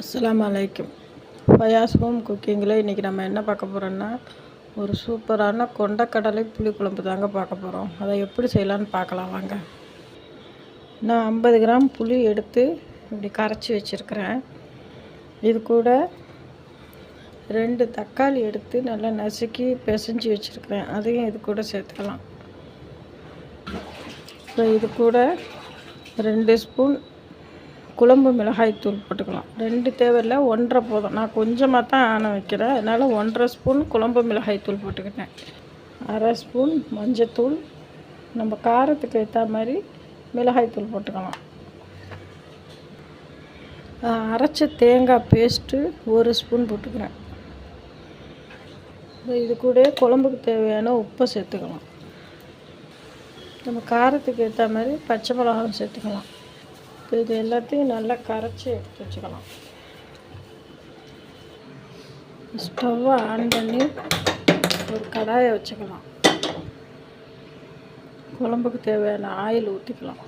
அஸ்ஸலாமு அலைக்கும் ஃபயாஸ் ஹோம் குக்கிங்கில் இன்றைக்கி நம்ம என்ன பார்க்க போகிறோன்னா ஒரு சூப்பரான கொண்டக்கடலை புளிக்குழம்பு தாங்க பார்க்க போகிறோம் அதை எப்படி செய்யலான்னு பார்க்கலாம் வாங்க. நான் ஐம்பது கிராம் புளி எடுத்து இப்படி கரைச்சி வச்சுருக்கிறேன். இது கூட ரெண்டு தக்காளி எடுத்து நல்லா நசுக்கி பிசைஞ்சு வச்சுருக்கிறேன். அதையும் இது கூட சேர்த்துக்கலாம். இப்போ இது கூட ரெண்டு ஸ்பூன் குழம்பு மிளகாய் தூள் போட்டுக்கலாம். ரெண்டு தேவையில்லை ஒன்றரை போதும். நான் கொஞ்சமாக தான் ஆன வைக்கிறேன். அதனால் ஒன்றரை ஸ்பூன் குழம்பு மிளகாய் தூள் போட்டுக்கிட்டேன். அரை ஸ்பூன் மஞ்சத்தூள் நம்ம காரத்துக்கு ஏற்ற மாதிரி மிளகாய் தூள் போட்டுக்கலாம். அரைச்ச தேங்காய் பேஸ்ட்டு ஒரு ஸ்பூன் போட்டுக்கிறேன். இது கூட குழம்புக்கு தேவையான உப்பை சேர்த்துக்கலாம். நம்ம காரத்துக்கு ஏற்ற மாதிரி பச்சை மிளகாவும் சேர்த்துக்கலாம். இப்போ இது எல்லாத்தையும் நல்லா கரைச்சி எடுத்து வச்சுக்கலாம் ஸ்டவ்வை ஆன் பண்ணி ஒரு கடாயை வச்சுக்கலாம். குழம்புக்கு தேவையான ஆயில் ஊற்றிக்கலாம்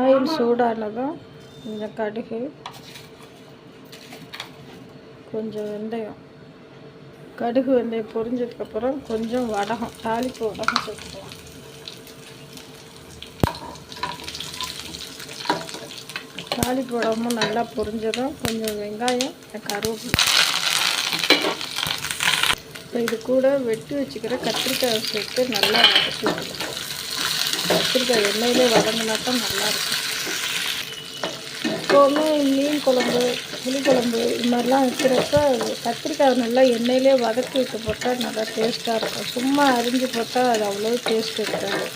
ஆயில் சூடானதும் இந்த கடுகு கொஞ்சம் வெந்தயம். கடுகு வெந்தயம் பொரிஞ்சதுக்கப்புறம் கொஞ்சம் வடகம் தாளிப்பு வடகம் சேர்த்துக்கலாம். தாளிப்பு வடகமும் நல்லா பொரிஞ்சதும் கொஞ்சம் வெங்காயம் கருவேப்பிலை. இப்போ இது கூட வெட்டி வச்சுக்கிற கத்திரிக்காய் சேர்த்து நல்லா வதக்கி கத்திரிக்காய் எண்ணெயிலே வதங்கினா தான் நல்லாயிருக்கும். எப்போவுமே மீன் குழம்பு புளிக்குழம்பு இது மாதிரிலாம் வைக்கிறப்ப கத்திரிக்காய் நல்லா எண்ணெயிலே வதக்கி விட்டு போட்டால் நல்லா டேஸ்ட்டாக இருக்கும். சும்மா அரிஞ்சு போட்டால் அது அவ்வளோ டேஸ்ட் இருக்காது.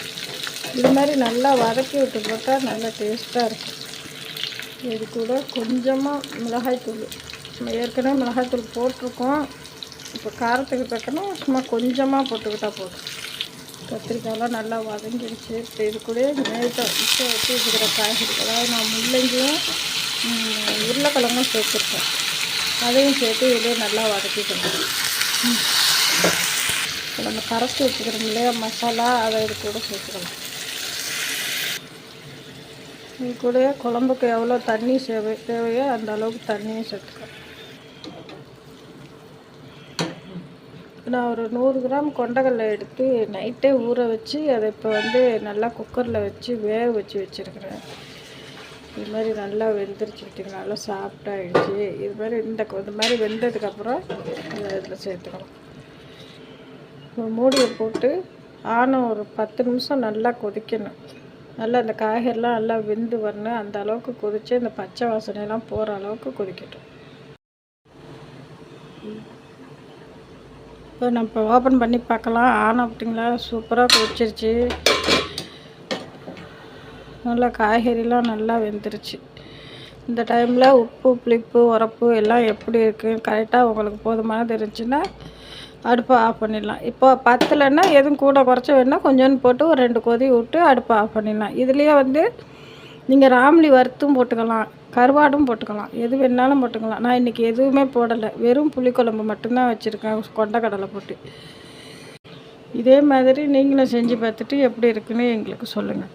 இது மாதிரி நல்லா வதக்கி விட்டு போட்டால் நல்லா டேஸ்ட்டாக இருக்கும். இது கூட கொஞ்சமாக மிளகாய்த்தூள். நம்ம ஏற்கனவே மிளகாய்த்தூள் போட்டிருக்கோம். இப்போ காரத்துக்கு தக்கன சும்மா கொஞ்சமாக போட்டுக்கிட்டால் போதும். கத்திரிக்காயெல்லாம் நல்லா வதங்கிடுச்சு. இப்போ இது கூட நேரத்தை இப்போ வச்சு வச்சுக்கிற காய்கறி. அதாவது நான் முள்ளங்கியும் உருளைக்கிழங்கும் சேர்த்துருக்கேன். அதையும் சேர்த்து இதே நல்லா வதக்கிக்கணும். ம். இப்போ நம்ம கரைச்சி வச்சுக்கிறோம் இல்லையா? மசாலா அதை இது கூட சேர்த்துக்கலாம். இது கூட குழம்புக்கு எவ்வளோ தண்ணி சேவை தேவையோ அந்த அளவுக்கு தண்ணியும் சேர்த்துக்கலாம் நான் ஒரு நூறு கிராம் கொண்டக்கடலை எடுத்து நைட்டே ஊற வச்சு அதை இப்போ வந்து நல்லா குக்கரில் வச்சு வேக வச்சு வச்சுருக்கிறேன். இது மாதிரி நல்லா வெந்துருச்சு விட்டுங்க நல்லா சாஃப்டாகிடுச்சு இது மாதிரி இந்த இது மாதிரி வெந்ததுக்கப்புறம் இதில் சேர்த்துக்கலாம் ஒரு மூடியை போட்டு ஆன ஒரு பத்து நிமிஷம் நல்லா கொதிக்கணும். நல்லா இந்த காய்கறிலாம் நல்லா வெந்து வரணும். அந்த அளவுக்கு கொதித்து இந்த பச்சை வாசனையெல்லாம் போகிற அளவுக்கு கொதிக்கட்டும். இப்போ நம்ம ஓப்பன் பண்ணி பார்க்கலாம். ஆன அப்படிங்களா? சூப்பராக கொதிச்சிருச்சு. நல்லா காய்கறிலாம் நல்லா வெந்துருச்சு. இந்த டைமில் உப்பு புளிப்பு உரப்பு எல்லாம் எப்படி இருக்குது கரெக்டாக உங்களுக்கு போதுமானது இருந்துச்சுன்னா அடுப்பை ஆஃப் பண்ணிடலாம். இப்போ பத்தலைன்னா எதுவும் கூட குறைச்ச வேணால் கொஞ்சோண்டு போட்டு ஒரு ரெண்டு கொதி விட்டு அடுப்பை ஆஃப் பண்ணிடலாம். இதுலேயே வந்து நீங்கள் ராம்லி வறுத்தும் போட்டுக்கலாம் கருவாடும் போட்டுக்கலாம் எது வேணாலும் போட்டுக்கலாம். நான் இன்றைக்கி எதுவுமே போடலை. வெறும் புளிக்குழம்பு மட்டும்தான் வச்சுருக்கேன். கொண்டக்கடலை போட்டு. இதே மாதிரி நீங்களும் செஞ்சு பார்த்துட்டு எப்படி இருக்குன்னு எங்களுக்கு சொல்லுங்கள்